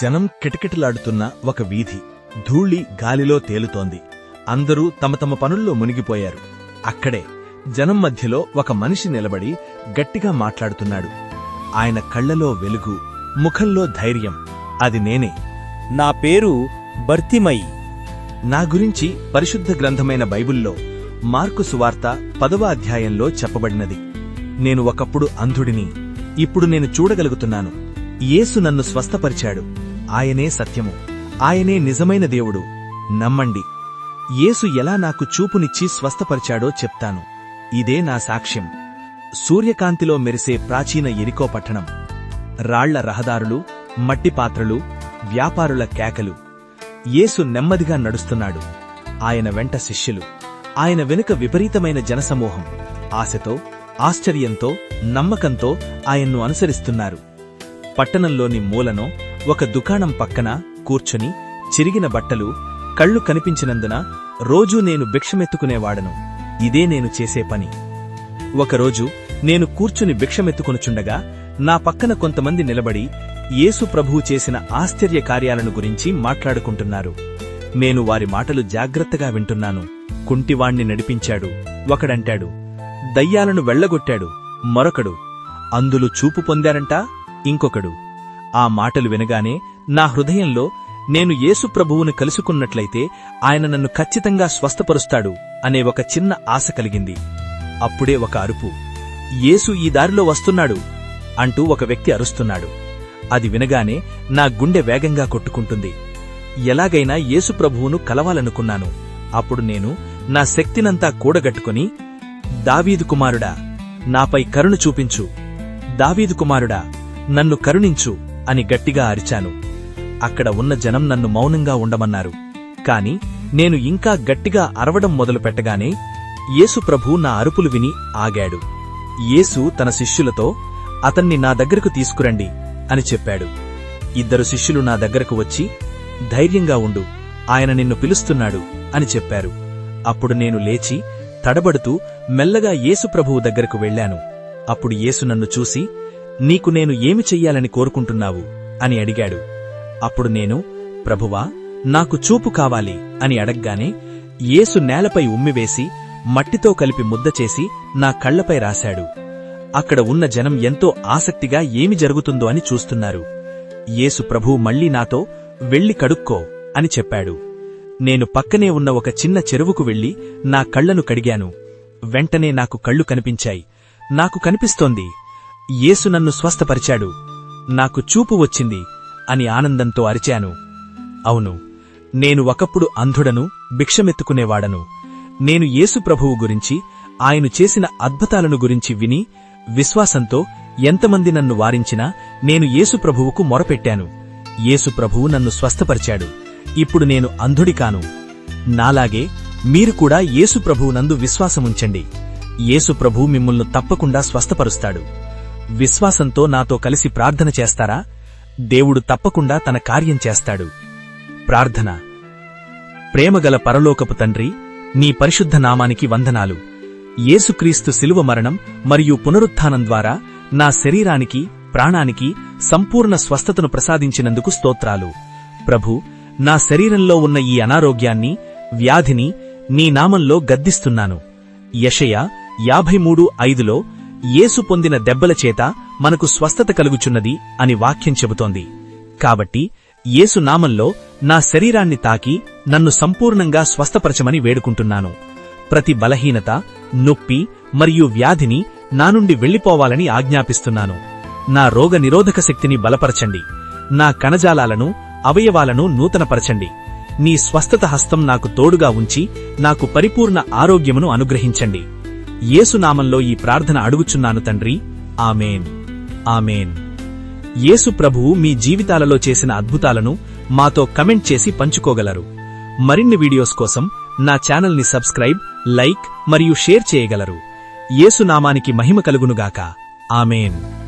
జనం కిటకిటలాడుతున్న ఒక వీధి. ధూళి గాలిలో తేలుతోంది. అందరూ తమ తమ పనుల్లో మునిగిపోయారు. అక్కడే జనం మధ్యలో ఒక మనిషి నిలబడి గట్టిగా మాట్లాడుతున్నాడు. ఆయన కళ్ళలో వెలుగు ముఖంలో ధైర్యం. అది నేనే. నా పేరు బర్తిమయి నా గురించి పరిశుద్ధ గ్రంథమైన బైబిల్లో మార్కు సువార్త పదవ అధ్యాయంలో చెప్పబడినది. నేను ఒకప్పుడు అంధుడిని ఇప్పుడు నేను చూడగలుగుతున్నాను. యేసు నన్ను స్వస్థపరిచాడు. ఆయనే సత్యము. ఆయనే నిజమైన దేవుడు. నమ్మండి. యేసు ఎలా నాకు చూపునిచ్చి స్వస్థపరిచాడో చెప్తాను. ఇదే నా సాక్ష్యం. సూర్యకాంతిలో మెరిసే ప్రాచీన ఎరికో పట్టణం. రాళ్ళ రహదారులు మట్టి పాత్రలు వ్యాపారుల కేకలు. యేసు నెమ్మదిగా నడుస్తున్నాడు. ఆయన వెంట శిష్యులు. ఆయన వెనుక విపరీతమైన జనసమూహం. ఆశతో ఆశ్చర్యంతో నమ్మకంతో ఆయన్ను అనుసరిస్తున్నారు. పట్టణంలోని మూలనో ఒక దుకాణం పక్కన కూర్చుని చిరిగిన బట్టలు కళ్ళు కనిపించినందున రోజూ నేను భిక్షమెత్తుకునేవాడను. ఇదే నేను చేసే పని. ఒకరోజు నేను కూర్చుని భిక్షమెత్తుకొనుచుండగా నా పక్కన కొంతమంది నిలబడి యేసు ప్రభువు చేసిన ఆశ్చర్య కార్యాలను గురించి మాట్లాడుకుంటున్నారు. నేను వారి మాటలు జాగ్రత్తగా వింటున్నాను. కుంటివాణ్ణి నడిపించాడు. ఒకడంటాడు దయ్యాలను వెళ్ళగొట్టాడు మరొకడు అందులు చూపు పొందారంట? ఇంకొకడు. ఆ మాటలు వినగానే నా హృదయంలో నేను యేసు ప్రభువును కలుసుకున్నట్లయితే ఆయన నన్ను ఖచ్చితంగా స్వస్థపరుస్తాడు అనే ఒక చిన్న ఆశ కలిగింది. అప్పుడే ఒక అరుపు యేసు ఈ దారిలో వస్తున్నాడు అంటూ ఒక వ్యక్తి అరుస్తున్నాడు. అది వినగానే నా గుండె వేగంగా కొట్టుకుంటుంది. ఎలాగైనా యేసు ప్రభువును కలవాలనుకున్నాను. అప్పుడు నేను నా శక్తినంతా కూడగట్టుకుని దావీదు కుమారుడా నాపై కరుణ చూపించు. దావీదు కుమారుడా నన్ను కరుణించు అని గట్టిగా అరిచాను. అక్కడ ఉన్న జనం నన్ను మౌనంగా ఉండమన్నారు. కాని నేను ఇంకా గట్టిగా అరవడం మొదలుపెట్టగానే యేసు ప్రభు నా అరుపులు విని ఆగాడు. యేసు తన శిష్యులతో అతన్ని నా దగ్గరకు తీసుకురండి అని చెప్పాడు. ఇద్దరు శిష్యులు నా దగ్గరకు వచ్చి ధైర్యంగా ఉండు ఆయన నిన్ను పిలుస్తున్నాడు అని చెప్పారు. అప్పుడు నేను లేచి తడబడుతూ మెల్లగా యేసుప్రభువు దగ్గరకు వెళ్ళాను. అప్పుడు యేసు నన్ను చూసి నీకు నేను ఏమి చెయ్యాలని కోరుకుంటున్నావు? అని అడిగాడు. అప్పుడు నేను ప్రభువా నాకు చూపు కావాలి అని అడగ్గానే యేసు నేలపై ఉమ్మివేసి మట్టితో కలిపి ముద్ద చేసి నా కళ్ళపై రాశాడు. అక్కడ ఉన్న జనం ఎంతో ఆసక్తిగా ఏమి జరుగుతుందో అని చూస్తున్నారు. యేసు ప్రభువు మళ్ళీ నాతో వెళ్ళి కడుక్కో అని చెప్పాడు. నేను పక్కనే ఉన్న ఒక చిన్న చెరువుకు వెళ్ళి నా కళ్ళను కడిగాను. వెంటనే నాకు కళ్ళు కనిపించాయి. నాకు కనిపిస్తోంది యేసు నన్ను స్వస్థపరిచాడు. నాకు చూపు వచ్చింది అని ఆనందంతో అరిచాను. అవును నేను ఒకప్పుడు అంధుడను భిక్షమెత్తుకునేవాడను. నేను యేసు ప్రభువు గురించి ఆయన చేసిన అద్భుతాలను గురించి విని విశ్వాసంతో ఎంతమంది నన్ను వారించినా నేను యేసు ప్రభువుకు మొరపెట్టాను. యేసు ప్రభువు నన్ను స్వస్థపరిచాడు. ఇప్పుడు నేను అంధుడి కాను. నాలాగే మీరు కూడా యేసు ప్రభువునందు విశ్వాసముంచండి. యేసు ప్రభు మిమ్మల్ని తప్పకుండా స్వస్థపరుస్తాడు. విశ్వాసంతో నాతో కలిసి ప్రార్థన చేస్తారా? దేవుడు తప్పకుండా తన కార్యం చేస్తాడు. ప్రార్థన. ప్రేమగల పరలోకపు తండ్రి నీ పరిశుద్ధ నామానికి వందనాలు. యేసుక్రీస్తు శిలువ మరణం మరియు పునరుత్థానం ద్వారా నా శరీరానికి ప్రాణానికి సంపూర్ణ స్వస్థతను ప్రసాదించినందుకు స్తోత్రాలు. ప్రభు నా శరీరంలో ఉన్న ఈ అనారోగ్యాన్ని వ్యాధిని నీ నామంలో గద్దిస్తున్నాను. యషయ యాభై మూడు ఐదులో యేసు పొందిన దెబ్బల చేత మనకు స్వస్థత కలుగుచున్నది అని వాక్యం చెబుతోంది. కాబట్టి యేసు నామంలో నా శరీరాన్ని తాకి నన్ను సంపూర్ణంగా స్వస్థపరచమని వేడుకుంటున్నాను. ప్రతి బలహీనత నొప్పి మరియు వ్యాధిని నా నుండి వెళ్ళిపోవాలని ఆజ్ఞాపిస్తున్నాను. నా రోగ నిరోధక శక్తిని బలపరచండి. నా కణజాలాలను అవయవాలను నూతనపరచండి. నీ స్వస్థత హస్తం నాకు తోడుగా ఉంచి నాకు పరిపూర్ణ ఆరోగ్యమును అనుగ్రహించండి. యేసునామంలో ఈ ప్రార్థన అడుగుచున్నాను తండ్రి. ఆమెన్. ఆమెన్. యేసు ప్రభువు మీ జీవితాలలో చేసిన అద్భుతాలను మాతో కమెంట్ చేసి పంచుకోగలరు. మరిన్ని వీడియోస్ కోసం నా ఛానల్ని సబ్స్క్రైబ్ లైక్ మరియు షేర్ చేయగలరు. యేసునామానికి మహిమ కలుగునుగాక. ఆమెన్.